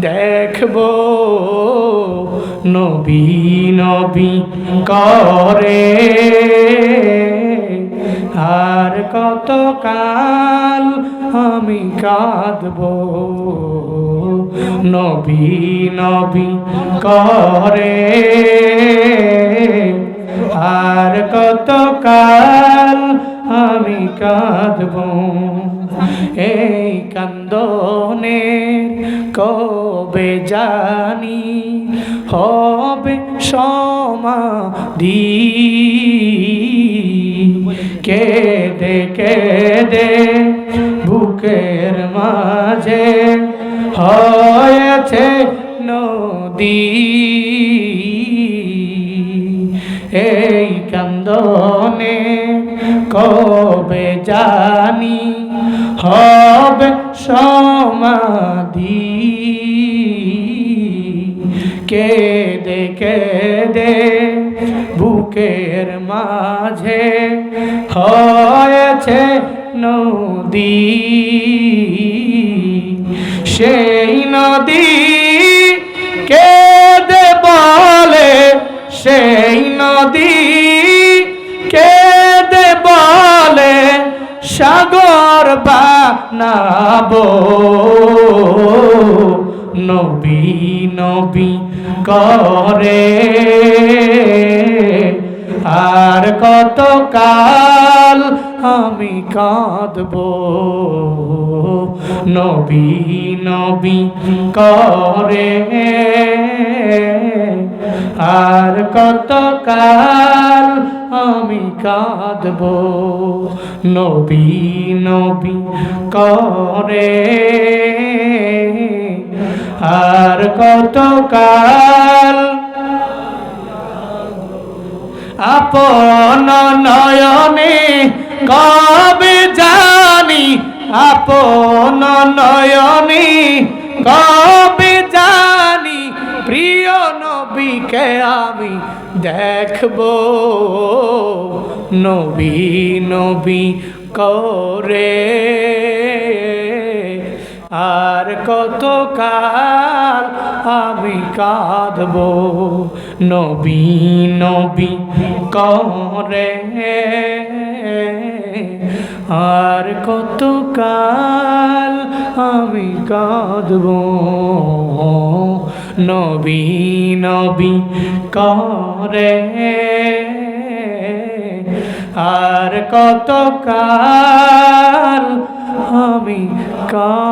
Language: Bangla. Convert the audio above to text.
দেখব নবী নবী করে। আর কত কাল আমি কাঁদব নবী নবী করে। আর কত কাল আমি কাঁদব এই কান্দনে কবে জানি হবে সমাধি। কেদে কেদে বুকের মাঝে হয়েছে নদী। এই কান্দনে কবে জানি হবে সমাধি। কে কেদে কেদে বুকের মাঝে হয়েছে নদী। সেই নদী কেদে বলে, সেই নদী কেদে বলে, সাগর বানাবো নবী নবী করে আর কত কাল আমি কাঁদব? নবী নবী করে। আর কত কাল কাঁদব। নবী নবী করে। আর কত কাল আপন নয়নে কবে জানি? আপন নয়নে কবে জানি? প্রিয় নবীকে আমি দেখব। নবী নবী করে। আর কত কাল আমি কাঁদব? নবী নবী করে। আর কত কাল আমি কাঁদব? নবী নবী করে। আর কতকাল আমি কাঁদব?